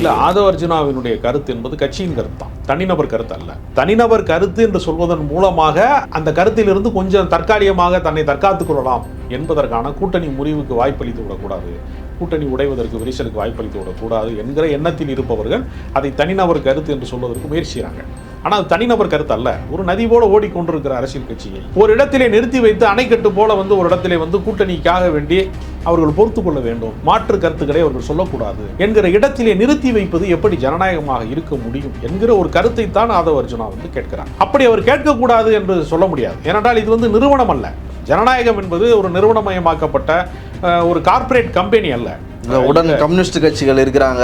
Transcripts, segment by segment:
இல்ல ஆதவ அர்ஜுனாவினுடைய கருத்து என்பது கட்சியின் கருத்து தான் தனிநபர் கருத்து அல்ல. தனிநபர் கருத்து என்று சொல்வதன் மூலமாக அந்த கருத்திலிருந்து கொஞ்சம் தற்காலிகமாக தன்னை தற்காத்துக் கொள்ளலாம் என்பதற்கான கூட்டணி முறிவுக்கு வாய்ப்பளித்து விடக்கூடாது. கூட்டணி உடைவதற்கு விரிசலுக்கு வாய்ப்பளித்து விடக்கூடாது என்கிற எண்ணத்தில் இருப்பவர்கள் அதை தனிநபர் கருத்து என்று சொல்வதற்கு முயற்சி செய்கிறாங்க ஆனால் அது தனிநபர் கருத்து அல்ல. ஒரு நதி போல ஓடிக்கொண்டிருக்கிற அரசியல் கட்சியை ஒரு இடத்திலே நிறுத்தி வைத்து அணைக்கட்டு போல வந்து ஒரு இடத்திலே வந்து கூட்டணிக்காக வேண்டி அவர்கள் பொறுத்து கொள்ள வேண்டும். மாற்று கருத்துக்களை அவர்கள் சொல்லக்கூடாது என்கிற இடத்திலே நிறுத்தி வைப்பது எப்படி ஜனநாயகமாக இருக்க முடியும் என்கிற ஒரு கருத்தை தான் ஆதவ அர்ஜுனா வந்து கேட்கிறார். அப்படி அவர் கேட்கக்கூடாது என்று சொல்ல முடியாது. ஏனென்றால் இது வந்து நிறுவனம் அல்ல. ஜனநாயகம் என்பது ஒரு நிறுவனமயமாக்கப்பட்ட ஒரு கார்ப்பரேட் கம்பெனி அல்ல. இந்த உடன் கம்யூனிஸ்ட் கட்சிகள் இருக்கிறாங்க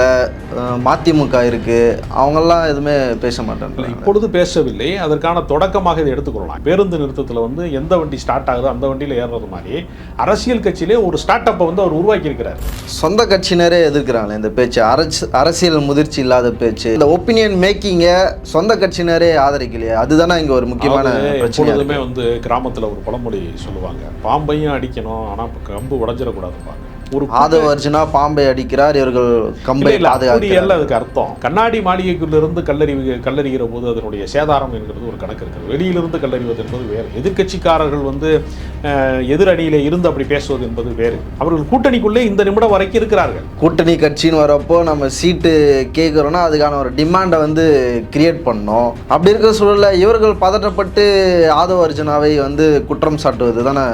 மதிமுக இருக்கு அவங்கெல்லாம் எதுவுமே பேச இல்லை, மாட்டேன் இப்பொழுது பேசவில்லை. அதற்கான தொடக்கமாக இதை எடுத்துக்கொள்ளலாம். பேருந்து நிறுத்தத்தில் வந்து எந்த வண்டி ஸ்டார்ட் ஆகுதோ அந்த வண்டியில் ஏறுறது மாதிரி அரசியல் கட்சியிலே ஒரு ஸ்டார்ட் அப்பை வந்து அவர் உருவாக்கி இருக்கிறார் சொந்த கட்சியினரே எதிர்க்கிறாங்களே இந்த பேச்சு. அரசு அரசியல் முதிர்ச்சி இல்லாத பேச்சு. இந்த ஒப்பீனியன் மேக்கிங்கை சொந்த கட்சியினரே ஆதரிக்கலையே. அதுதானே இங்க ஒரு முக்கியமான எப்பொழுதுமே வந்து கிராமத்தில் ஒரு பழமொழி சொல்லுவாங்க. பாம்பையும் அடிக்கணும் ஆனால் கம்பு உடஞ்சிடக்கூடாதுப்பாங்க ஒரு ஆதவ அர்ஜுனா பாம்பை அடிக்கிறார் இவர்கள் கம்பை பாதுகாக்கிறார். அதுக்கு அர்த்தம். கண்ணாடி மாளிகைக்குள்ளிருந்து கல்லறி கல்லறிகிற போது அதனுடைய சேதாரம் என்கிறது ஒரு கணக்கு இருக்கிறது வெளியிலிருந்து கல்லறிவது என்பது வேறு. எதிர்க்கட்சிக்காரர்கள் வந்து எதிரணியிலே இருந்து அப்படி பேசுவது என்பது வேறு. அவர்கள் கூட்டணிக்குள்ளே இந்த நிமிடம் வரைக்கும் இருக்கிறார்கள். கூட்டணி கட்சின்னு வரப்போ நம்ம சீட்டு கேட்குறோன்னா அதுக்கான ஒரு டிமாண்டை வந்து கிரியேட் பண்ணோம். அப்படி இருக்கிற சூழல்ல இவர்கள் பதட்டப்பட்டு ஆதவ அர்ஜுனாவை வந்து குற்றம் சாட்டுவது தானே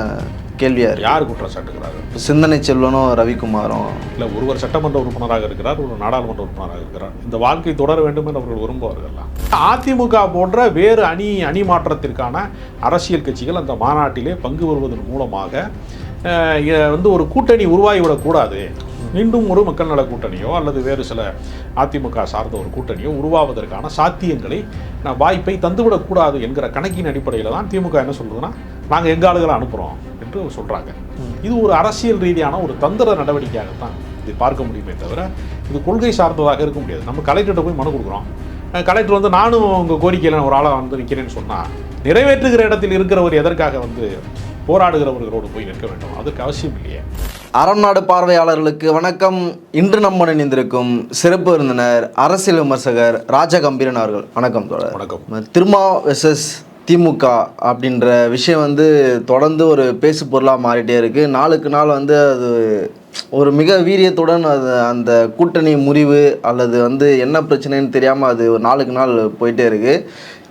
கேள்வியா இருக்கு. யார் குற்றம் சாட்டுகிறார்கள் சிந்தனை செல்வனும் ரவிக்குமாரும். இல்லை ஒருவர் சட்டமன்ற உறுப்பினராக இருக்கிறார் ஒரு நாடாளுமன்ற உறுப்பினராக இருக்கிறார். இந்த வாழ்க்கை தொடர வேண்டும் என்று அவர்கள் விரும்புவார்கள்? அதிமுக போன்ற வேறு அணி அணி மாற்றத்திற்கான அரசியல் கட்சிகள் அந்த மாநாட்டிலே பங்கு பெறுவதன் மூலமாக வந்து ஒரு கூட்டணி உருவாகிவிடக்கூடாது. மீண்டும் ஒரு மக்கள் நல கூட்டணியோ அல்லது வேறு சில அதிமுக சார்ந்த ஒரு கூட்டணியோ உருவாவதற்கான சாத்தியங்களை நான் வாய்ப்பை தந்துவிடக்கூடாது என்கிற கணக்கின் அடிப்படையில் தான் திமுக என்ன சொல்றதுன்னா நாங்கள் எங்க ஆளுகளை அனுப்புகிறோம் என்று சொல்கிறாங்க இது ஒரு அரசியல் ரீதியான ஒரு தந்திர நடவடிக்கையாகத்தான் இது பார்க்க முடியுமே தவிர இது கொள்கை சார்ந்ததாக இருக்க முடியாது. நம்ம கலெக்டர்கிட்ட போய் மனு கொடுக்குறோம். கலெக்டர் வந்து நானும் உங்கள் கோரிக்கையில் ஒரு ஆளாக வந்து நிற்கிறேன்னு சொன்னால் நிறைவேற்றுகிற இடத்தில் இருக்கிறவர் எதற்காக வந்து போராடுகிறவர்களோடு போய் நிற்க வேண்டும்? அதுக்கு அவசியம் இல்லையே. அறம் நாடு பார்வையாளர்களுக்கு வணக்கம். இன்று நம்ம இணைந்திருக்கும் சிறப்பு விருந்தினர் அரசியல் விமர்சகர் ராஜகம்பீரன் அவர்கள். வணக்கம் தோழர். வணக்கம். திருமா வெர்சஸ் திமுக அப்படின்ற விஷயம் வந்து தொடர்ந்து ஒரு பேசு பொருளாக மாறிட்டே இருக்குது நாளுக்கு நாள் வந்து அது ஒரு மிக வீரியத்துடன் அது அந்த கூட்டணி முறிவு அல்லது வந்து என்ன பிரச்சனைன்னு தெரியாமல் அது ஒரு நாளுக்கு நாள் போயிட்டே இருக்குது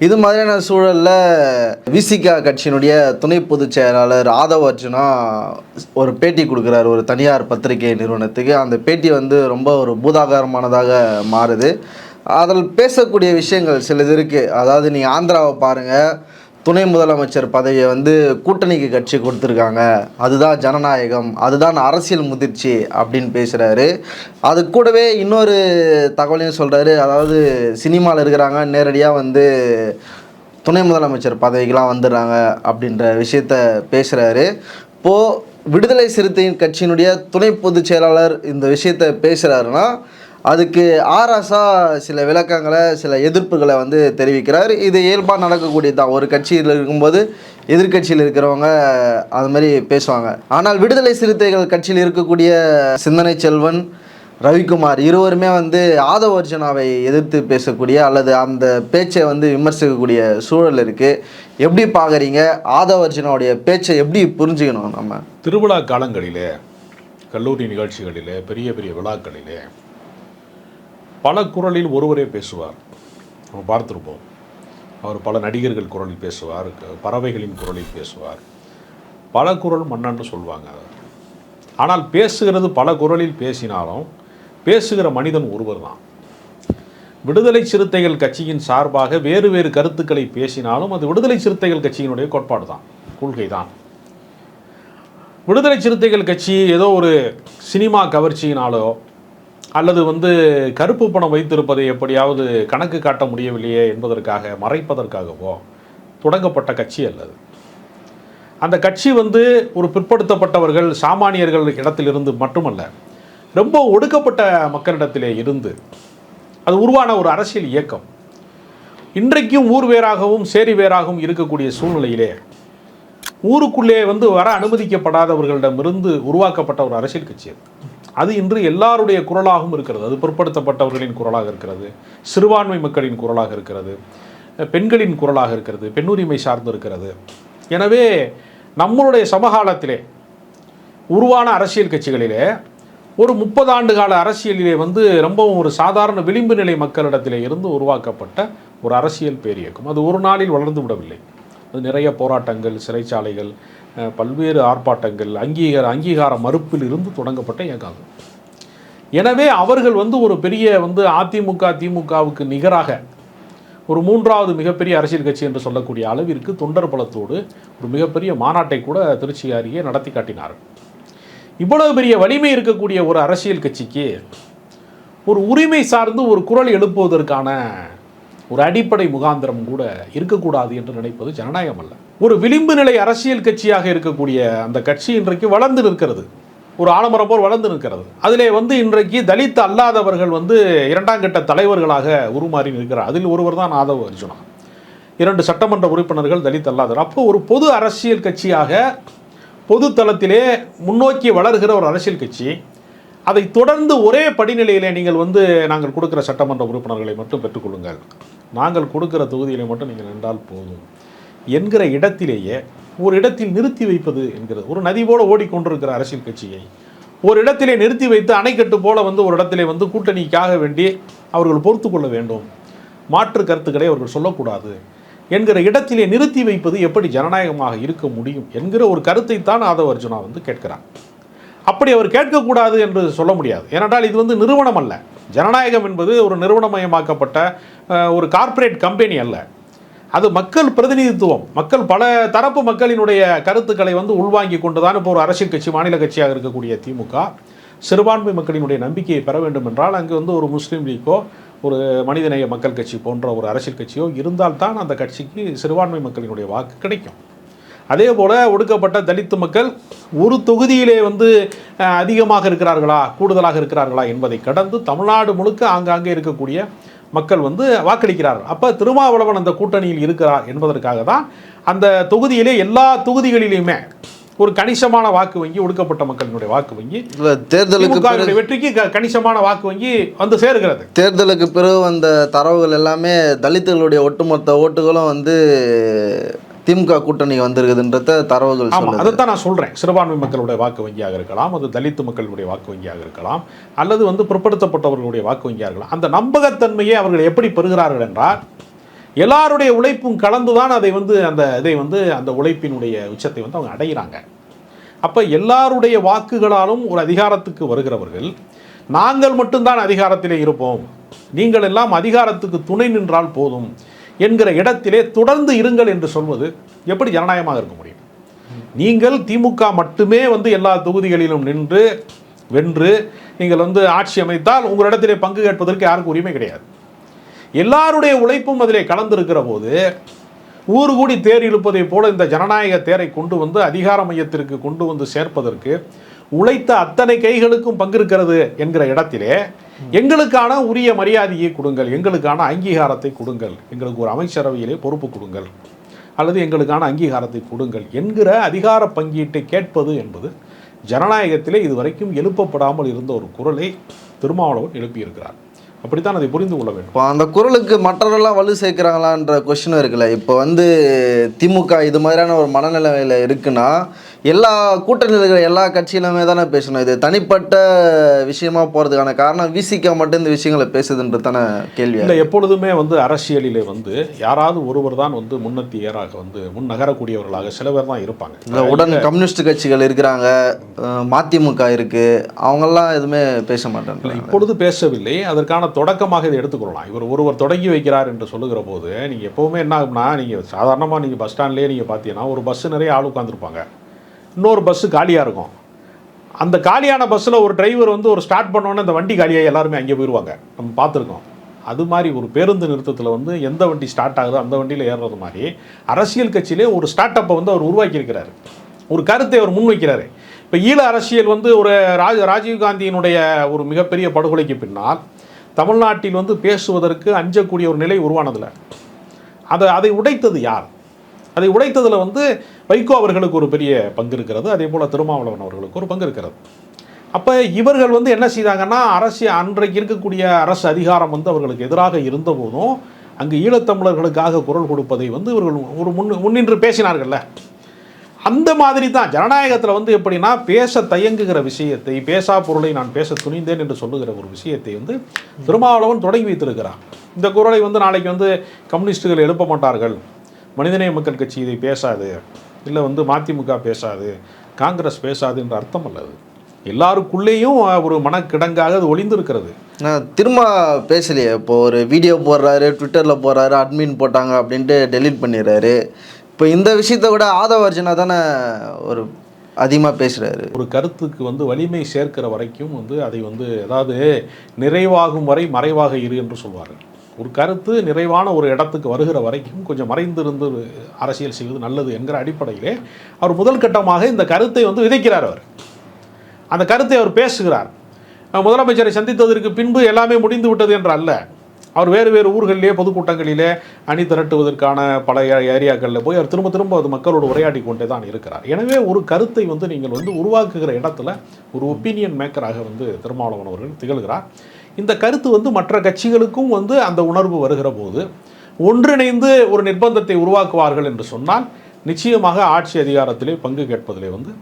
இது மாதிரியான சூழலில் விசிகா கட்சியினுடைய துணை பொதுச் செயலாளர் ஆதவ் அர்ஜுனா ஒரு பேட்டி கொடுக்குறாரு ஒரு தனியார் பத்திரிகை நிறுவனத்துக்கு. அந்த பேட்டி வந்து ரொம்ப ஒரு பூதாகாரமானதாக மாறுது. அதில் பேசக்கூடிய விஷயங்கள் சிலது இருக்குது அதாவது நீ ஆந்திராவை பாருங்கள் துணை முதலமைச்சர் பதவியை வந்து கூட்டணிக்கு கட்சி கொடுத்துருக்காங்க. அதுதான் ஜனநாயகம் அதுதான் அரசியல் முதிர்ச்சி அப்படின்னு பேசுகிறாரு அது கூடவே இன்னொரு தகவலையும் சொல்கிறாரு அதாவது சினிமாவில் இருக்கிறாங்க நேரடியாக வந்து துணை முதலமைச்சர் பதவிக்கெலாம் வந்துடுறாங்க அப்படின்ற விஷயத்த பேசுகிறாரு இப்போது விடுதலை சிறுத்தையின் கட்சியினுடைய துணை பொதுச் செயலாளர் இந்த விஷயத்த பேசுகிறாருன்னா அதுக்கு ஆராசா சில விளக்கங்களை சில எதிர்ப்புகளை வந்து தெரிவிக்கிறார். இது இயல்பாக நடக்கக்கூடியது தான். ஒரு கட்சியில் இருக்கும்போது எதிர்க்கட்சியில் இருக்கிறவங்க அது மாதிரி பேசுவாங்க. ஆனால் விடுதலை சிறுத்தைகள் கட்சியில் இருக்கக்கூடிய சிந்தனை செல்வன் ரவிக்குமார் இருவருமே வந்து ஆதவ அர்ஜுனாவை எதிர்த்து பேசக்கூடிய அல்லது அந்த பேச்சை வந்து விமர்சிக்கக்கூடிய சூழல் இருக்குது எப்படி பார்க்குறீங்க? ஆதவ அர்ஜுனாவுடைய பேச்சை எப்படி புரிஞ்சுக்கணும் நம்ம? திருவிழா காலங்களிலே கல்லூரி நிகழ்ச்சிகளிலே பெரிய பெரிய விழாக்களிலே பல குரலில் ஒருவரே பேசுவார். நம்ம பார்த்துருப்போம். அவர் பல நடிகர்கள் குரலில் பேசுவார் பறவைகளின் குரலில் பேசுவார். பல குரல் மன்னன்னு சொல்லுவாங்க ஆனால் பேசுகிறது பல குரலில் பேசினாலும் பேசுகிற மனிதன் ஒருவர் தான் விடுதலை சிறுத்தைகள் கட்சியின் சார்பாக வேறு வேறு கருத்துக்களை பேசினாலும் அது விடுதலை சிறுத்தைகள் கட்சியினுடைய கோட்பாடு தான் கொள்கை தான் விடுதலை சிறுத்தைகள் கட்சி ஏதோ ஒரு சினிமா கவர்ச்சியினாலோ அல்லது வந்து கருப்பு பணம் வைத்திருப்பதை எப்படியாவது கணக்கு காட்ட முடியவில்லையே என்பதற்காக மறைப்பதற்காகவோ தொடங்கப்பட்ட கட்சி அல்லது. அந்த கட்சி வந்து ஒரு பிற்படுத்தப்பட்டவர்கள் சாமானியர்கள் இடத்திலிருந்து மட்டுமல்ல ரொம்ப ஒடுக்கப்பட்ட மக்களிடத்திலே இருந்து அது உருவான ஒரு அரசியல் இயக்கம். இன்றைக்கும் ஊர் வேறாகவும் சேரி வேறாகவும் இருக்கக்கூடிய சூழ்நிலையிலே ஊருக்குள்ளே வந்து வர அனுமதிக்கப்படாதவர்களிடமிருந்து உருவாக்கப்பட்ட ஒரு அரசியல் கட்சி அது. அது இன்று எல்லாருடைய குரலாகவும் இருக்கிறது. அது பிற்படுத்தப்பட்டவர்களின் குரலாக இருக்கிறது. சிறுபான்மை மக்களின் குரலாக இருக்கிறது. பெண்களின் குரலாக இருக்கிறது. பெண்ணுரிமை சார்ந்து இருக்கிறது. எனவே நம்மளுடைய சமகாலத்திலே உருவான அரசியல் கட்சிகளிலே ஒரு முப்பது ஆண்டு கால அரசியலிலே வந்து ரொம்பவும் ஒரு சாதாரண விளிம்பு நிலை மக்களிடத்திலே இருந்து உருவாக்கப்பட்ட ஒரு அரசியல் பேரியக்கம். அது ஒரு நாளில் வளர்ந்து விடவில்லை. அது நிறைய போராட்டங்கள் சிறைச்சாலைகள் பல்வேறு ஆர்ப்பாட்டங்கள் அங்கீகார அங்கீகார மறுப்பில் இருந்து தொடங்கப்பட்ட இயக்கம் எனவே அவர்கள் வந்து ஒரு பெரிய வந்து அதிமுக திமுகவுக்கு நிகராக ஒரு மூன்றாவது மிகப்பெரிய அரசியல் கட்சி என்று சொல்லக்கூடிய அளவிற்கு தொண்டர் பலத்தோடு ஒரு மிகப்பெரிய மாநாட்டை கூட திருச்சி அருகே நடத்தி காட்டினார்கள். இவ்வளவு பெரிய வலிமை இருக்கக்கூடிய ஒரு அரசியல் கட்சிக்கு ஒரு உரிமை சார்ந்து ஒரு குரல் எழுப்புவதற்கான ஒரு அடிப்படை முகாந்திரம் கூட இருக்கக்கூடாது என்று நினைப்பது ஜனநாயகம் அல்ல. ஒரு விளிம்பு நிலை அரசியல் கட்சியாக இருக்கக்கூடிய அந்த கட்சி இன்றைக்கு வளர்ந்து நிற்கிறது. ஒரு ஆலமரம் போல் வளர்ந்து நிற்கிறது. அதிலே வந்து இன்றைக்கு தலித் அல்லாதவர்கள் வந்து இரண்டாம் கட்ட தலைவர்களாக உருமாறி நிற்கிறார். அதில் ஒருவர் தான் ஆதவ அர்ஜுனா. இரண்டு சட்டமன்ற உறுப்பினர்கள் தலித் அல்லாதவர். அப்போ ஒரு பொது அரசியல் கட்சியாக பொது தளத்திலே முன்னோக்கி வளர்கிற ஒரு அரசியல் கட்சி. அதை தொடர்ந்து ஒரே படிநிலையிலே நீங்கள் வந்து நாங்கள் கொடுக்கிற சட்டமன்ற உறுப்பினர்களை மட்டும் பெற்றுக்கொள்ளுங்கள் நாங்கள் கொடுக்கிற தொகுதியிலே மட்டும் நீங்கள் நின்றால் போதும். என்கிற இடத்திலேயே ஒரு இடத்தில் நிறுத்தி வைப்பது என்கிறது. ஒரு நதி போல ஓடிக்கொண்டிருக்கிற அரசியல் கட்சியை ஒரு இடத்திலே நிறுத்தி வைத்து அணைக்கட்டு போல வந்து ஒரு இடத்திலே வந்து கூட்டணிக்காக வேண்டி அவர்கள் பொறுத்து கொள்ள வேண்டும். மாற்று கருத்துக்களை அவர்கள் சொல்லக்கூடாது. என்கிற இடத்திலே நிறுத்தி வைப்பது எப்படி ஜனநாயகமாக இருக்க முடியும் என்கிற ஒரு கருத்தைத்தான் ஆதவ அர்ஜுனா வந்து கேட்கிறார். அப்படி அவர் கேட்கக்கூடாது என்று சொல்ல முடியாது. ஏனென்றால் இது வந்து நிறுவனம் அல்ல. ஜனநாயகம் என்பது ஒரு நிறுவனமயமாக்கப்பட்ட ஒரு கார்ப்பரேட் கம்பெனி அல்ல. அது மக்கள் பிரதிநிதித்துவம். மக்கள் பல தரப்பு மக்களினுடைய கருத்துக்களை வந்து உள்வாங்கி கொண்டுதான் இப்போ ஒரு அரசியல் கட்சி மாநில கட்சியாக இருக்கக்கூடிய திமுக சிறுபான்மை மக்களினுடைய நம்பிக்கையை பெற வேண்டும் என்றால் அங்கு வந்து ஒரு முஸ்லீம் லீக்கோ ஒரு மனிதநேய மக்கள் கட்சி போன்ற ஒரு அரசியல் கட்சியோ இருந்தால்தான் அந்த கட்சிக்கு சிறுபான்மை மக்களினுடைய வாக்கு கிடைக்கும். அதே போல் ஒடுக்கப்பட்ட தலித்து மக்கள் ஒரு தொகுதியிலே வந்து அதிகமாக இருக்கிறார்களா கூடுதலாக இருக்கிறார்களா என்பதை கடந்து தமிழ்நாடு முழுக்க ஆங்காங்கே இருக்கக்கூடிய மக்கள் வந்து வாக்களிக்கிறார்கள். அப்போ திருமாவளவன் அந்த கூட்டணியில் இருக்கிறார் என்பதற்காக தான் அந்த தொகுதியிலே எல்லா தொகுதிகளிலுமே ஒரு கணிசமான வாக்கு வங்கி ஒடுக்கப்பட்ட மக்களினுடைய வாக்கு வங்கி தேர்தலுக்கு வெற்றிக்கு கணிசமான வாக்கு வங்கி வந்து சேருகிறது. தேர்தலுக்கு பிறகு வந்த தரவுகள் எல்லாமே தலித்துகளுடைய ஒட்டுமொத்த ஓட்டுகளும் வந்து திமுக கூட்டணி வந்திருக்குதுன்றத தரவுகள் ஆமாம் அதைத்தான் நான் சொல்கிறேன் சிறுபான்மை மக்களுடைய வாக்கு வங்கியாக இருக்கலாம் அது தலித்து மக்களுடைய வாக்கு வங்கியாக இருக்கலாம் அல்லது வந்து பிற்படுத்தப்பட்டவர்களுடைய வாக்கு வங்கியாக இருக்கலாம். அந்த நம்பகத்தன்மையை அவர்கள் எப்படி பெறுகிறார்கள் என்றால் எல்லாருடைய உழைப்பும் கலந்து தான் அதை வந்து அந்த இதை வந்து அந்த உழைப்பினுடைய உச்சத்தை வந்து அவங்க அடைகிறாங்க அப்போ எல்லாருடைய வாக்குகளாலும் ஒரு அதிகாரத்துக்கு வருகிறவர்கள் நாங்கள் மட்டும்தான் அதிகாரத்திலே இருப்போம். நீங்கள் எல்லாம் அதிகாரத்துக்கு துணை நின்றால் போதும். என்கிற இடத்திலே தொடர்ந்து இருங்கள் என்று சொல்வது எப்படி ஜனநாயகமாக இருக்க முடியும்? நீங்கள் திமுக மட்டுமே வந்து எல்லா தொகுதிகளிலும் நின்று வென்று நீங்கள் வந்து ஆட்சி அமைத்தால் உங்களிடத்திலே பங்கு கேட்பதற்கு யாருக்கும் உரிமை கிடையாது. எல்லாருடைய உழைப்பும் அதிலே கலந்திருக்கிற போது ஊர் கூடி தேர் இழுப்பதைப் போல இந்த ஜனநாயக தேரை கொண்டு வந்து அதிகார மையத்திற்கு கொண்டு வந்து சேர்ப்பதற்கு உழைத்த அத்தனை கைகளுக்கும் பங்கிருக்கிறது என்கிற இடத்திலே எங்களுக்கான உரிய மரியாதையை கொடுங்கள். எங்களுக்கான அங்கீகாரத்தை கொடுங்கள். எங்களுக்கு ஒரு அமைச்சரவையிலே பொறுப்பு கொடுங்கள். அல்லது எங்களுக்கான அங்கீகாரத்தை கொடுங்கள் என்கிற அதிகார பங்கீட்டை கேட்பது என்பது ஜனநாயகத்திலே இதுவரைக்கும் எழுப்பப்படாமல் இருந்த ஒரு குரலை திருமாவளவன் எழுப்பியிருக்கிறார். அப்படித்தான் அதை புரிந்து கொள்ள வேண்டும். இப்போ அந்த குரலுக்கு மற்றவர்கள்லாம் வலு சேர்க்குறாங்களான்ற கொஷினும் இருக்குல்ல. இப்போ வந்து திமுக இது மாதிரியான ஒரு மனநிலையில் இருக்குன்னா எல்லா கூட்டணியில் இருக்கிற எல்லா கட்சியிலுமே தானே பேசணும். இது தனிப்பட்ட விஷயமா போகிறதுக்கான காரணம் விசிக்க மட்டும் இந்த விஷயங்களை பேசுதுன்றது தானே கேள்வி. இல்லை எப்பொழுதுமே வந்து அரசியலிலே வந்து யாராவது ஒருவர் தான் வந்து முன்னத்தி ஏறாக வந்து முன் நகரக்கூடியவர்களாக சில பேர் தான் இருப்பாங்க. இல்லை உடன் கம்யூனிஸ்ட் கட்சிகள் இருக்கிறாங்க மதிமுக இருக்கு அவங்கெல்லாம் எதுவுமே பேச மாட்டேன்றாங்க இப்பொழுது பேசவில்லை. அதற்கான தொடக்கமாக இதை எடுத்துக்கொள்ளலாம். இவர் ஒருவர் தொடங்கி வைக்கிறார் என்று சொல்லுகிற போது நீங்கள் எப்போவுமே என்ன ஆகும்னா நீங்கள் சாதாரணமாக நீங்கள் பஸ் ஸ்டாண்ட்லேயே நீங்கள் பார்த்தீங்கன்னா ஒரு பஸ்ஸு நிறைய ஆள் உட்காந்துருப்பாங்க இன்னொரு பஸ்ஸு காலியாக இருக்கும். அந்த காலியான பஸ்ஸில் ஒரு டிரைவர் வந்து ஒரு ஸ்டார்ட் பண்ணோன்னே அந்த வண்டி காலியாக எல்லாருமே அங்கே போயிடுவாங்க நம்ம பார்த்துருக்கோம். அது மாதிரி ஒரு பேருந்து நிறுத்தத்தில் வந்து எந்த வண்டி ஸ்டார்ட் ஆகுதோ அந்த வண்டியில் ஏறுறது மாதிரி அரசியல் கட்சியிலே ஒரு ஸ்டார்ட் அப்பை வந்து அவர் உருவாக்கியிருக்கிறாரு. ஒரு கருத்தை அவர் முன்வைக்கிறாரு. இப்போ ஈழ அரசியல் வந்து ஒரு ராஜ ராஜீவ்காந்தியினுடைய ஒரு மிகப்பெரிய படுகொலைக்கு பின்னால் தமிழ்நாட்டில் வந்து பேசுவதற்கு அஞ்சக்கூடிய ஒரு நிலை உருவானதில்லை. அதை அதை உடைத்தது யார்? அதை உடைத்ததில் வந்து வைகோ அவர்களுக்கு ஒரு பெரிய பங்கு இருக்கிறது. அதே போல் திருமாவளவன் அவர்களுக்கு ஒரு பங்கு இருக்கிறது. அப்போ இவர்கள் வந்து என்ன செய்தாங்கன்னா அரசு அன்றைக்கு இருக்கக்கூடிய அரசு அதிகாரம் வந்து அவர்களுக்கு எதிராக இருந்தபோதும் அங்கு ஈழத்தமிழர்களுக்காக குரல் கொடுப்பதை வந்து இவர்கள் ஒரு முன் முன்னின்று பேசினார்கள்ல. அந்த மாதிரி தான் ஜனநாயகத்தில் வந்து எப்படின்னா பேச தயங்குகிற விஷயத்தை பேசா பொருளை நான் பேச துணிந்தேன் என்று சொல்லுகிற ஒரு விஷயத்தை வந்து திருமாவளவன் தொடங்கி வைத்திருக்கிறார். இந்த குரலை வந்து நாளைக்கு வந்து கம்யூனிஸ்டுகள் எழுப்ப மாட்டார்கள். மனிதநேய மக்கள் கட்சி இதை பேசாது. இல்லை வந்து மதிமுக பேசாது காங்கிரஸ் பேசாது என்ற அர்த்தம் அல்லது எல்லாருக்குள்ளேயும் ஒரு மனக்கிடங்காக அது ஒளிந்திருக்கிறது. திரும்ப பேசலையே இப்போ ஒரு வீடியோ போடுறாரு ட்விட்டரில் போடுறாரு அட்மின் போட்டாங்க அப்படின்ட்டு டெலீட் பண்ணிடுறாரு. இப்போ இந்த விஷயத்த விட ஆதவ அர்ஜுனா தானே ஒரு அதிகமாக பேசுகிறாரு ஒரு கருத்துக்கு வந்து வலிமை சேர்க்கிற வரைக்கும் வந்து அதை வந்து அதாவது நிறைவாகும் வரை மறைவாக இரு என்று சொல்வார்கள் ஒரு கருத்து நிறைவான ஒரு இடத்துக்கு வருகிற வரைக்கும் கொஞ்சம் மறைந்திருந்து அரசியல் செய்வது நல்லது என்கிற அடிப்படையிலே அவர் முதல் கட்டமாக இந்த கருத்தை வந்து விதைக்கிறார் அவர். அந்த கருத்தை அவர் பேசுகிறார். முதலமைச்சரை சந்தித்ததற்கு பின்பு எல்லாமே முடிந்து விட்டது என்று அல்ல. அவர் வேறு வேறு ஊர்களிலே பொதுக்கூட்டங்களிலே அணி திரட்டுவதற்கான பல ஏரியாக்களில் போய் அவர் திரும்ப திரும்ப அது மக்களோடு உரையாடி கொண்டே தான் இருக்கிறார். எனவே ஒரு கருத்தை வந்து நீங்கள் வந்து உருவாக்குகிற இடத்துல ஒரு ஒப்பீனியன் மேக்கராக வந்து திருமாவளவன் அவர்கள் திகழ்கிறார். இந்த கருத்து வந்து மற்ற கட்சிகளுக்கும் வந்து அந்த உணர்வு வருகிற போது ஒன்றிணைந்து ஒரு நிர்பந்தத்தை உருவாக்குவார்கள் என்று சொன்னால் நிச்சயமாக ஆட்சி அதிகாரத்திலே பங்கு கேட்பதிலே வந்து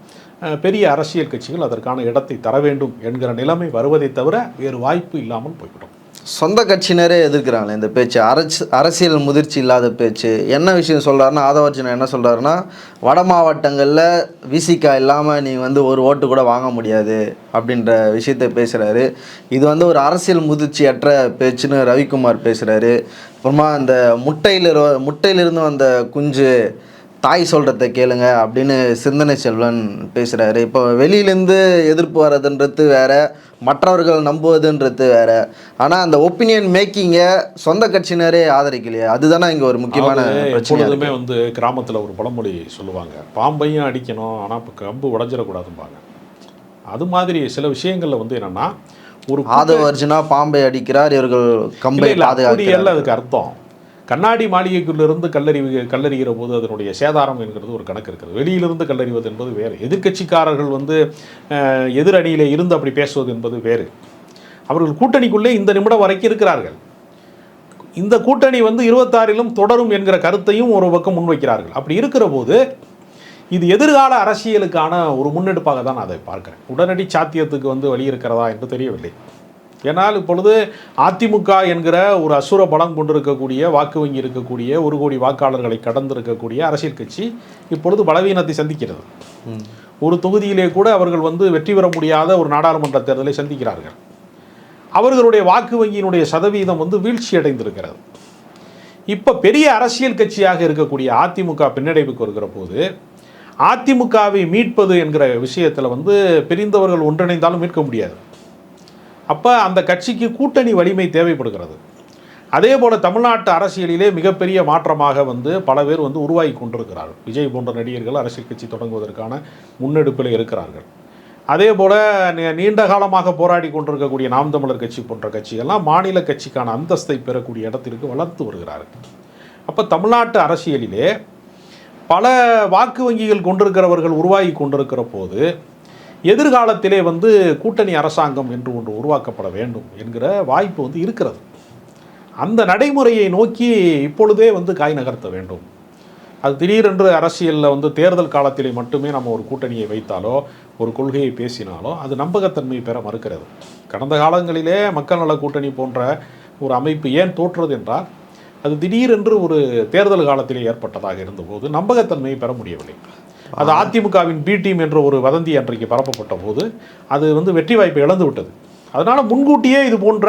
பெரிய அரசியல் கட்சிகள் அதற்கான இடத்தை தர வேண்டும் என்கிற நிலைமை வருவதை தவிர வேறு வாய்ப்பு இல்லாமல் போய்விடும். சொந்த கட்சியினரே எதிர்க்கிறாங்களே இந்த பேச்சு. அரசு அரசியல் முதிர்ச்சி இல்லாத பேச்சு. என்ன விஷயம் சொல்கிறாருன்னா ஆதவர்ஜனம் என்ன சொல்கிறாருன்னா வட மாவட்டங்களில் விசிகா இல்லாமல் நீ வந்து ஒரு ஓட்டு கூட வாங்க முடியாது அப்படின்ற விஷயத்தை பேசுகிறாரு இது வந்து ஒரு அரசியல் முதிர்ச்சியற்ற பேச்சுன்னு ரவிக்குமார் பேசுகிறாரு அப்புறமா அந்த முட்டையில் முட்டையிலிருந்து வந்த குஞ்சு தாய் சொல்கிறத கேளுங்க அப்படின்னு சிந்தனை செல்வன் பேசுகிறாரு இப்போ வெளியிலேருந்து எதிர்ப்பு வர்றதுன்றது வேற மற்றவர்கள் நம்புவதுன்றது வேற. ஆனால் அந்த ஒப்பீனியன் மேக்கிங்கை சொந்த கட்சியினரே ஆதரிக்கலையே. அதுதானே இங்கே ஒரு முக்கியமான எப்பொழுதுமே வந்து கிராமத்தில் ஒரு பழமொழி சொல்லுவாங்க. பாம்பையும் அடிக்கணும் ஆனால் இப்போ கம்பு உடஞ்சிடக்கூடாதும்பாங்க. அது மாதிரி சில விஷயங்களில் வந்து என்னன்னா ஒரு ஆதவ அர்ஜுனா பாம்பை அடிக்கிறார் இவர்கள் கம்பை அதுக்கு அர்த்தம். கண்ணாடி மாளிகைக்குள்ளிருந்து கல்லறி கல்லறிகிற போது அதனுடைய சேதாரம் என்கிறது ஒரு கணக்கு இருக்குது. வெளியிலிருந்து கல்லறிவது என்பது வேறு. எதிர்க்கட்சிக்காரர்கள் வந்து எதிரணியில் எதிர் அணியிலே இருந்து அப்படி பேசுவது என்பது வேறு. அவர்கள் கூட்டணிக்குள்ளே இந்த நிமிடம் வரைக்கும் இருக்கிறார்கள். இந்த கூட்டணி வந்து இருபத்தாறிலும் தொடரும் என்கிற கருத்தையும் ஒரு பக்கம் முன்வைக்கிறார்கள். அப்படி இருக்கிற போது இது எதிர்கால அரசியலுக்கான ஒரு முன்னெடுப்பாக தான் நான் அதை பார்க்குறேன். உடனடி சாத்தியத்துக்கு வந்து வழி இருக்கிறதா என்று தெரியவில்லை. ஏன்னால் இப்பொழுது அதிமுக என்கிற ஒரு அசுர பலம் கொண்டிருக்கக்கூடிய வாக்கு வங்கி இருக்கக்கூடிய ஒரு கோடி வாக்காளர்களை கடந்திருக்கக்கூடிய அரசியல் கட்சி இப்பொழுது பலவீனத்தை சந்திக்கிறது. ஒரு தொகுதியிலே கூட அவர்கள் வந்து வெற்றி பெற முடியாத ஒரு நாடாளுமன்ற தேர்தலை சந்திக்கிறார்கள். அவர்களுடைய வாக்கு வங்கியினுடைய சதவீதம் வந்து வீழ்ச்சி அடைந்திருக்கிறது. இப்போ பெரிய அரசியல் கட்சியாக இருக்கக்கூடிய அதிமுக பின்னடைவுக்கு வருகிற போது அதிமுகவை மீட்பது என்கிற விஷயத்தில் வந்து பிரிந்தவர்கள் ஒன்றிணைந்தாலும் மீட்க முடியாது. அப்போ அந்த கட்சிக்கு கூட்டணி வலிமை தேவைப்படுகிறது. அதே போல் தமிழ்நாட்டு அரசியலிலே மிகப்பெரிய மாற்றமாக வந்து பல பேர் வந்து உருவாகி கொண்டிருக்கிறார்கள். விஜய் போன்ற நடிகர்கள் அரசியல் கட்சி தொடங்குவதற்கான முன்னெடுப்பில் இருக்கிறார்கள். அதே போல் நீண்ட காலமாக போராடி கொண்டிருக்கக்கூடிய நாம் தமிழர் கட்சி போன்ற கட்சிகள்லாம் மாநில கட்சிக்கான அந்தஸ்தை பெறக்கூடிய இடத்திற்கு வளர்த்து வருகிறார்கள். அப்போ தமிழ்நாட்டு அரசியலிலே பல வாக்கு வங்கிகள் கொண்டிருக்கிறவர்கள் உருவாகி கொண்டிருக்கிற போது எதிர்காலத்திலே வந்து கூட்டணி அரசாங்கம் என்று ஒன்று உருவாக்கப்பட வேண்டும் என்கிற வாய்ப்பு வந்து இருக்கிறது. அந்த நடைமுறையை நோக்கி இப்பொழுதே வந்து காய் நகர்த்த வேண்டும். அது திடீரென்று அரசியலில் வந்து தேர்தல் காலத்திலே மட்டுமே நம்ம ஒரு கூட்டணியை வைத்தாலோ ஒரு கொள்கையை பேசினாலோ அது நம்பகத்தன்மை பெற மறுக்கிறது. கடந்த காலங்களிலே மக்கள் நல கூட்டணி போன்ற ஒரு அமைப்பு ஏன் தோற்றது என்றால் அது திடீரென்று ஒரு தேர்தல் காலத்திலே ஏற்பட்டதாக இருந்தபோது நம்பகத்தன்மையை பெற முடியவில்லை. அது அதிமுகவின் பி டீம் என்ற ஒரு வதந்தி அன்றைக்கு பரப்பப்பட்ட போது அது வந்து வெற்றி வாய்ப்பை இழந்து விட்டது. அதனால் முன்கூட்டியே இது போன்ற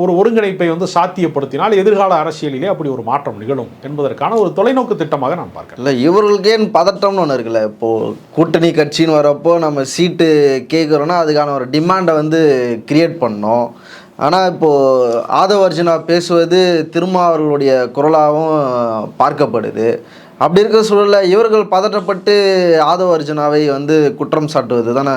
ஒரு ஒருங்கிணைப்பை வந்து சாத்தியப்படுத்தினால் எதிர்கால அரசியலிலே அப்படி ஒரு மாற்றம் நிகழும் என்பதற்கான ஒரு தொலைநோக்கு திட்டமாக நான் பார்க்கிறேன். இல்லை இவர்களுக்கே பதட்டம்னு ஒன்று இருக்குல்ல? இப்போது கூட்டணி கட்சின்னு வரப்போ நம்ம சீட்டு கேட்குறோன்னா அதுக்கான ஒரு டிமாண்டை வந்து கிரியேட் பண்ணோம் ஆனால் இப்போது ஆதவ அர்ஜுனா பேசுவது திருமா அவர்களுடைய குரலாகவும் பார்க்கப்படுது. அப்படி இருக்கிற சூழலில் இவர்கள் பதட்டப்பட்டு ஆதவ அர்ஜுனாவை வந்து குற்றம் சாட்டுவது தானே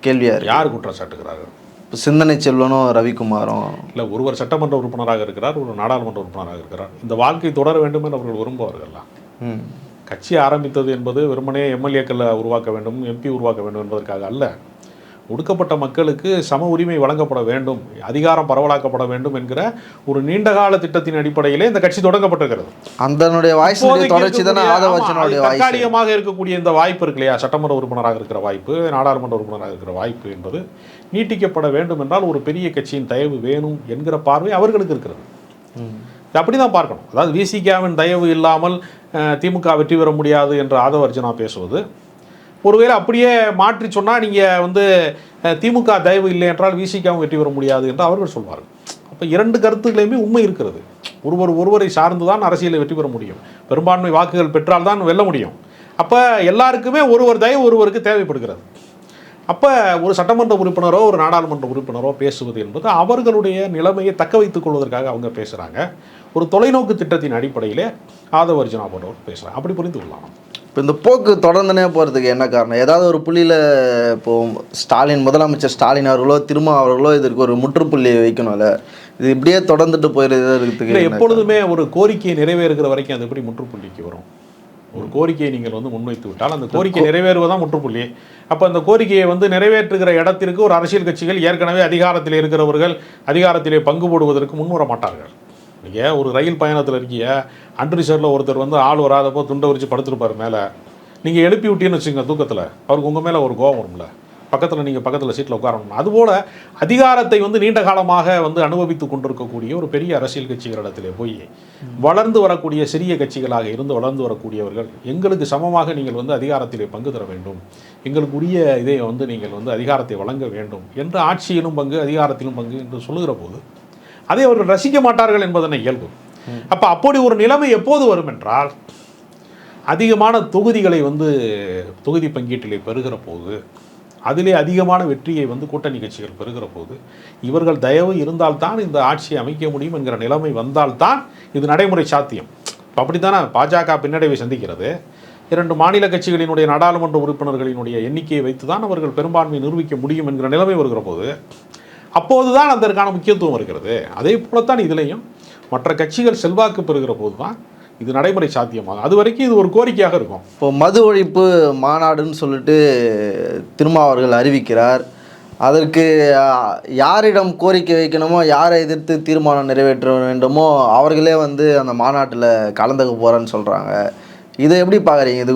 கேள்வியாக யார் குற்றம் சாட்டுகிறார்கள்? இப்போ சிந்தனை செல்வனும் ரவிக்குமாரும். இல்லை ஒருவர் சட்டமன்ற உறுப்பினராக இருக்கிறார் ஒரு நாடாளுமன்ற உறுப்பினராக இருக்கிறார். இந்த வாழ்க்கை தொடர வேண்டும் என்று அவர்கள் விரும்புவார்கள்லாம் ம். கட்சி ஆரம்பித்தது என்பது வெறுமனே எம்எல்ஏக்களை உருவாக்க வேண்டும் எம்பி உருவாக்க வேண்டும் என்பதற்காக அல்ல. ஒடுக்கப்பட்ட மக்களுக்கு சம உரிமை வழங்கப்பட வேண்டும் அதிகாரம் பரவலாக்கப்பட வேண்டும் என்கிற ஒரு நீண்டகால திட்டத்தின் அடிப்படையிலே இந்த கட்சி தொடங்கப்பட்டிருக்கிறது. அதனுடைய வாய்ஸ் தொடர்ச்சி தானே தற்காலிகமாக இருக்கக்கூடிய இந்த வாய்ப்பு இருக்கு இல்லையா? சட்டமன்ற உறுப்பினராக இருக்கிற வாய்ப்பு நாடாளுமன்ற உறுப்பினராக இருக்கிற வாய்ப்பு என்பது நீட்டிக்கப்பட வேண்டும் என்றால் ஒரு பெரிய கட்சியின் தயவு வேணும் என்கிற பார்வை அவர்களுக்கு இருக்கிறது. இது அப்படிதான் பார்க்கணும். அதாவது விசிகாவின் தயவு இல்லாமல் திமுக வெற்றி பெற முடியாது என்று ஆதவர்ஜனா பேசுவது ஒருவேளை அப்படியே மாற்றி சொன்னால் நீங்கள் வந்து திமுக தயவு இல்லை என்றால் விசிகாவும் வெற்றி பெற முடியாது என்று அவர்கள் சொல்வார்கள். அப்போ இரண்டு கருத்துக்களையுமே உண்மை இருக்கிறது. ஒருவர் ஒருவரை சார்ந்து தான் அரசியலில் வெற்றி பெற முடியும். பெரும்பான்மை வாக்குகள் பெற்றால் தான் வெல்ல முடியும். அப்போ எல்லாருக்குமே ஒருவர் தயவு ஒருவருக்கு தேவைப்படுகிறது. அப்போ ஒரு சட்டமன்ற உறுப்பினரோ ஒரு நாடாளுமன்ற உறுப்பினரோ பேசுவது என்பது அவர்களுடைய நிலைமையை தக்க வைத்துக் கொள்வதற்காக அவங்க பேசுகிறாங்க ஒரு தொலைநோக்கு திட்டத்தின் அடிப்படையிலே ஆதவர்ஜனா போன்றவர் பேசுகிறாங்க அப்படி புரிந்து கொள்ளலாம். இப்போ இந்த போக்கு தொடர்ந்துனே போகிறதுக்கு என்ன காரணம்? ஏதாவது ஒரு புள்ளியில் இப்போ ஸ்டாலின் முதலமைச்சர் ஸ்டாலின் அவர்களோ திரும்ப அவர்களோ இதற்கு ஒரு முற்றுப்புள்ளி வைக்கணும்ல. இது இப்படியே தொடர்ந்துட்டு போயிருக்கிறதுக்கு என்ன எப்பொழுதுமே ஒரு கோரிக்கையை நிறைவேறுகிற வரைக்கும் அது எப்படி முற்றுப்புள்ளிக்கு வரும்? ஒரு கோரிக்கையை நீங்கள் வந்து முன்வைத்து விட்டால் அந்த கோரிக்கை நிறைவேறுவதான் முற்றுப்புள்ளி. அப்போ அந்த கோரிக்கையை வந்து நிறைவேற்றுகிற இடத்திற்கு ஒரு அரசியல் கட்சிகள் ஏற்கனவே அதிகாரத்தில் இருக்கிறவர்கள் அதிகாரத்திலே பங்கு போடுவதற்கு முன்வர மாட்டார்கள் நீங்கள் ஒரு ரயில் பயணத்தில் இருக்கீங்க அன்ரிசர்வில் ஒருத்தர் வந்து ஆள் வராதப்போ துண்டை உரிச்சு படுத்துருப்பார் மேலே. நீங்கள் எழுப்பி விட்டீங்கன்னு வச்சுங்க தூக்கத்தில். அவருக்கு உங்கள் மேலே ஒரு கோபம் வரும்ல. பக்கத்தில் நீங்கள் பக்கத்தில் சீட்டில் உட்காரணும் அதுபோல் அதிகாரத்தை வந்து நீண்ட காலமாக வந்து அனுபவித்து கொண்டிருக்கக்கூடிய ஒரு பெரிய அரசியல் கட்சிகளிடத்திலே போய் வளர்ந்து வரக்கூடிய சிறிய கட்சிகளாக இருந்து வளர்ந்து வரக்கூடியவர்கள் எங்களுக்கு சமமாக நீங்கள் வந்து அதிகாரத்திலே பங்கு தர வேண்டும். எங்களுக்கு உரிய இதை வந்து நீங்கள் வந்து அதிகாரத்தை வழங்க வேண்டும் என்று ஆட்சியிலும் பங்கு அதிகாரத்திலும் பங்கு என்று சொல்லுகிற போது அதை அவர்கள் ரசிக்க மாட்டார்கள் என்பதனை இயல்பு. அப்போ அப்படி ஒரு நிலைமை எப்போது வரும் என்றால் அதிகமான தொகுதிகளை வந்து தொகுதி பங்கீட்டிலே பெறுகிற போது அதிலே அதிகமான வெற்றியை வந்து கூட்டணி கட்சிகள் பெறுகிற போது இவர்கள் தயவு இருந்தால்தான் இந்த ஆட்சியை அமைக்க முடியும் என்கிற நிலைமை வந்தால்தான் இது நடைமுறை சாத்தியம். இப்போ அப்படித்தானே பாஜக பின்னடைவை சந்திக்கிறது. இரண்டு மாநில கட்சிகளினுடைய நாடாளுமன்ற உறுப்பினர்களினுடைய எண்ணிக்கையை வைத்து தான் அவர்கள் பெரும்பான்மையை நிரூபிக்க முடியும் என்கிற நிலைமை வருகிற போது அப்போதுதான் அதற்கான முக்கியத்துவம் இருக்கிறது. அதே போலத்தான் இதுலேயும் மற்ற கட்சிகள் செல்வாக்கு பெறுகிற போது தான் இது நடைமுறை சாத்தியமாகும். அது வரைக்கும் இது ஒரு கோரிக்கையாக இருக்கும். இப்போ மது ஒழிப்பு மாநாடுன்னு சொல்லிட்டு திருமாவர்கள் அறிவிக்கிறார். அதற்கு யாரிடம் கோரிக்கை வைக்கணுமோ யாரை எதிர்த்து தீர்மானம் நிறைவேற்ற வேண்டுமோ அவர்களே வந்து அந்த மாநாட்டில் கலந்துக்க போகிறேன்னு சொல்கிறாங்க இதை எப்படி பார்க்குறீங்க? இது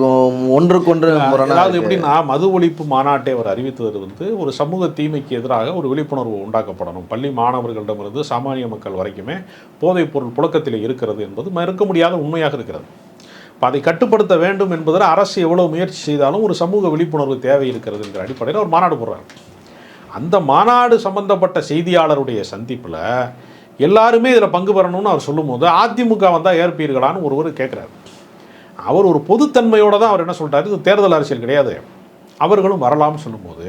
ஒன்றுக்கொன்று அதாவது. எப்படின்னா மது ஒழிப்பு மாநாட்டை அவர் அறிவித்தது வந்து ஒரு சமூக தீமைக்கு எதிராக ஒரு விழிப்புணர்வு உண்டாக்கப்படணும். பள்ளி மாணவர்களிடமிருந்து சாமானிய மக்கள் வரைக்குமே போதைப் பொருள் புழக்கத்தில் இருக்கிறது என்பது மறுக்க முடியாத உண்மையாக இருக்கிறது. இப்போ அதை கட்டுப்படுத்த வேண்டும் என்பதில் அரசு எவ்வளவு முயற்சி செய்தாலும் ஒரு சமூக விழிப்புணர்வு தேவை இருக்கிறது என்கிற அடிப்படையில் ஒரு மாநாடு போடுறாரு. அந்த மாநாடு சம்பந்தப்பட்ட செய்தியாளருடைய சந்திப்பில் எல்லாருமே இதில் பங்கு பெறணும்னு அவர் சொல்லும்போது அதிமுக வந்தால் ஏற்பீர்களான்னு ஒருவர் கேட்குறாரு அவர் ஒரு பொதுத்தன்மையோட தான் அவர் என்ன சொல்றாரு? இது தேர்தல் அரசியல் கிடையாது. அவர்களும் வரலாம்னு சொல்லும்போது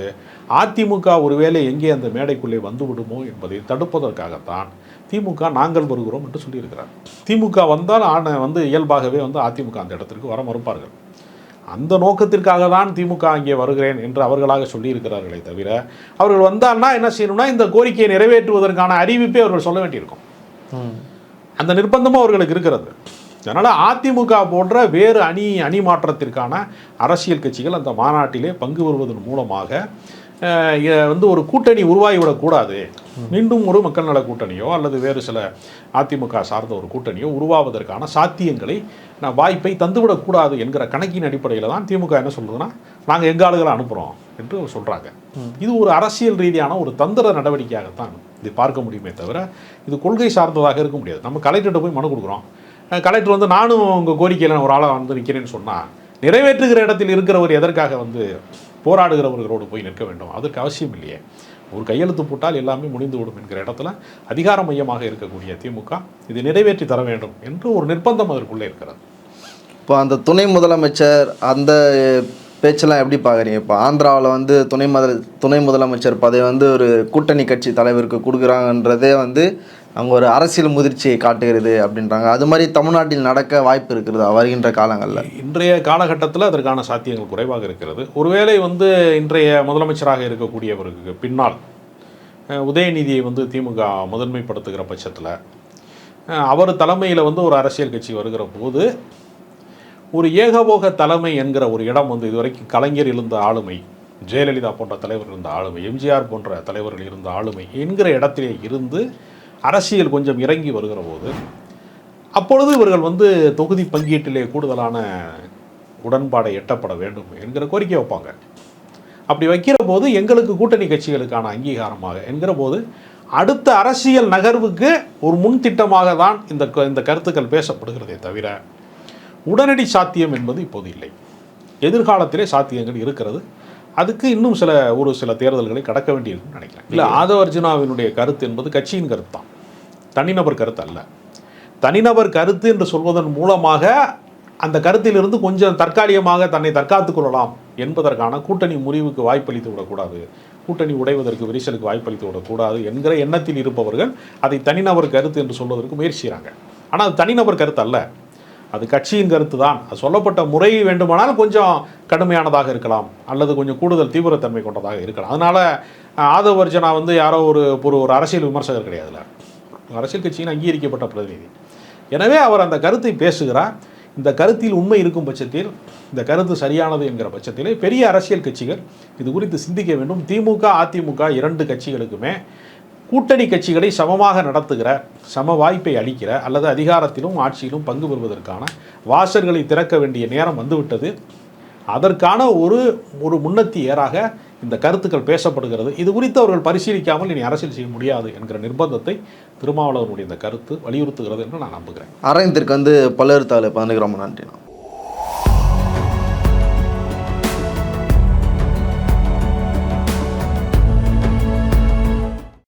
அதிமுக ஒருவேளை எங்கே அந்த மேடைக்குள்ளே வந்து விடுமோ என்பதை தடுப்பதற்காகத்தான் திமுக நாங்கள் வருகிறோம் என்று சொல்லியிருக்கிறார். திமுக வந்தால் ஆன வந்து இயல்பாகவே வந்து அதிமுக அந்த இடத்திற்கு வர மறுப்பார்கள். அந்த நோக்கத்திற்காக தான் திமுக அங்கே வருகிறேன் என்று அவர்களாக சொல்லியிருக்கிறார்களே தவிர அவர்கள் வந்தால்னா என்ன செய்யணும்னா இந்த கோரிக்கையை நிறைவேற்றுவதற்கான அறிவிப்பை அவர்கள் சொல்ல வேண்டியிருக்கும். அந்த நிர்பந்தமும் அவர்களுக்கு இருக்கிறது. அதனால் அதிமுக போன்ற வேறு அணி அணி மாற்றத்திற்கான அரசியல் கட்சிகள் அந்த மாநாட்டிலே பங்கு பெறுவதன் மூலமாக வந்து ஒரு கூட்டணி உருவாகிவிடக்கூடாது மீண்டும் ஒரு மக்கள் நல கூட்டணியோ அல்லது வேறு சில அதிமுக சார்ந்த ஒரு கூட்டணியோ உருவாவதற்கான சாத்தியங்களை நான் வாய்ப்பை தந்துவிடக்கூடாது என்கிற கணக்கின் அடிப்படையில் தான் திமுக என்ன சொல்லுதுன்னா நாங்கள் எங்க ஆளுகளை அனுப்புகிறோம் என்று சொல்கிறாங்க இது ஒரு அரசியல் ரீதியான ஒரு தந்திர நடவடிக்கையாகத்தான் இது பார்க்க முடியுமே தவிர இது கொள்கை சார்ந்ததாக இருக்க முடியாது. நம்ம கலெக்டர்கிட்ட போய் மனு கொடுக்குறோம். கலெக்டர் வந்து நானும் உங்கள் கோரிக்கையில் ஒரு ஆளாக வந்து நிற்கிறேன்னு சொன்னால் நிறைவேற்றுகிற இடத்தில் இருக்கிறவர் எதற்காக வந்து போராடுகிறவர்களோடு போய் நிற்க வேண்டும்? அதற்கு அவசியம் இல்லையே. ஒரு கையெழுத்து போட்டால் எல்லாமே முடிந்து விடும் என்கிற இடத்துல அதிகார மையமாக இருக்கக்கூடிய திமுக இதை நிறைவேற்றி தர வேண்டும் என்று ஒரு நிர்பந்தம் அதற்குள்ளே இருக்கிறது. இப்போ அந்த துணை முதலமைச்சர் அந்த பேச்செல்லாம் எப்படி பார்க்குறீங்க? இப்போ ஆந்திராவில் வந்து துணை முதல் துணை முதலமைச்சர் பதவி வந்து ஒரு கூட்டணி கட்சி தலைவருக்கு கொடுக்குறாங்கன்றதே வந்து அவங்க ஒரு அரசியல் முதிர்ச்சியை காட்டுகிறது அப்படின்றாங்க. அது மாதிரி தமிழ்நாட்டில் நடக்க வாய்ப்பு இருக்கிறதா வருகின்ற காலங்களில்? இன்றைய காலகட்டத்தில் அதற்கான சாத்தியங்கள் குறைவாக இருக்கிறது. ஒருவேளை வந்து இன்றைய முதலமைச்சராக இருக்கக்கூடியவருக்கு பின்னால் உதயநிதியை வந்து திமுக முதன்மைப்படுத்துகிற பட்சத்தில் அவர் தலைமையில் வந்து ஒரு அரசியல் கட்சி வருகிற போது ஒரு ஏகபோக தலைமை என்கிற ஒரு இடம் வந்து இதுவரைக்கும் கலைஞர் இருந்த ஆளுமை ஜெயலலிதா போன்ற தலைவர் இருந்த ஆளுமை எம்ஜிஆர் போன்ற தலைவர்கள் இருந்த ஆளுமை என்கிற இடத்திலே இருந்து அரசியல் கொஞ்சம் இறங்கி வருகிற போது அப்பொழுது இவர்கள் வந்து தொகுதி பங்கீட்டிலே கூடுதலான உடன்பாடை எட்டப்பட வேண்டும் என்கிற கோரிக்கை வைப்பாங்க. அப்படி வைக்கிற போது எங்களுக்கு கூட்டணி கட்சிகளுக்கான அங்கீகாரமாக என்கிற போது அடுத்த அரசியல் நகர்வுக்கு ஒரு முன் திட்டமாக தான் இந்த இந்த கருத்துக்கள் பேசப்படுகிறதே தவிர உடனடி சாத்தியம் என்பது இப்போது இல்லை. எதிர்காலத்திலே சாத்தியங்கள் இருக்கிறது. அதுக்கு இன்னும் சில ஒரு சில தேர்தல்களை கடக்க வேண்டியிருக்குன்னு நினைக்கிறேன். இல்லை ஆதவர்ஜுனாவினுடைய கருத்து என்பது கட்சியின் கருத்து தான் தனிநபர் கருத்து அல்ல. தனிநபர் கருத்து என்று சொல்வதன் மூலமாக அந்த கருத்திலிருந்து கொஞ்சம் தற்காலிகமாக தன்னை தற்காத்துக் கொள்ளலாம் என்பதற்கான கூட்டணி முறிவுக்கு வாய்ப்பளித்து விடக்கூடாது. கூட்டணி உடைவதற்கு விரிசலுக்கு வாய்ப்பளித்து விடக்கூடாது என்கிற எண்ணத்தில் இருப்பவர்கள் அதை தனிநபர் கருத்து என்று சொல்வதற்கு முயற்சி செய்கிறாங்க ஆனால் அது தனிநபர் கருத்து அல்ல. அது கட்சியின் கருத்து தான். அது சொல்லப்பட்ட முறை வேண்டுமானால் கொஞ்சம் கடுமையானதாக இருக்கலாம். அல்லது கொஞ்சம் கூடுதல் தீவிரத்தன்மை கொண்டதாக இருக்கலாம். அதனால் ஆதவர்ஜனா வந்து யாரோ ஒரு ஒரு ஒரு அரசியல் விமர்சகர் கிடையாதுல்ல அரசியல் கட்சியின் அங்கீகரிக்கப்பட்ட பிரதிநிதி. எனவே அவர் அந்த கருத்தை பேசுகிறார். இந்த கருத்தில் உண்மை இருக்கும் பட்சத்தில் இந்த கருத்து சரியானது என்கிற பட்சத்திலே பெரிய அரசியல் கட்சிகள் இது குறித்து சிந்திக்க வேண்டும். திமுக அதிமுக இரண்டு கட்சிகளுக்குமே கூட்டணி கட்சிகளை சமமாக நடத்துகிற சம வாய்ப்பை அளிக்கிற அல்லது அதிகாரத்திலும் ஆட்சியிலும் பங்கு பெறுவதற்கான வாசல்களை திறக்க வேண்டிய நேரம் வந்துவிட்டது. அதற்கான ஒரு ஒரு முன்னத்தி ஏறாக இந்த கருத்துக்கள் பேசப்படுகிறது. இது குறித்து அவர்கள் பரிசீலிக்காமல் இனி அரசியல் செய்ய முடியாது என்கிற நிர்பந்தத்தை திருமாவளவனுடைய இந்த கருத்து வலியுறுத்துகிறது என்று நான் நம்புகிறேன். அரவிந்திற்கு வந்து பல்லெழுத்தாளர் பதினஞ்சு ரொம்ப நன்றிண்ணா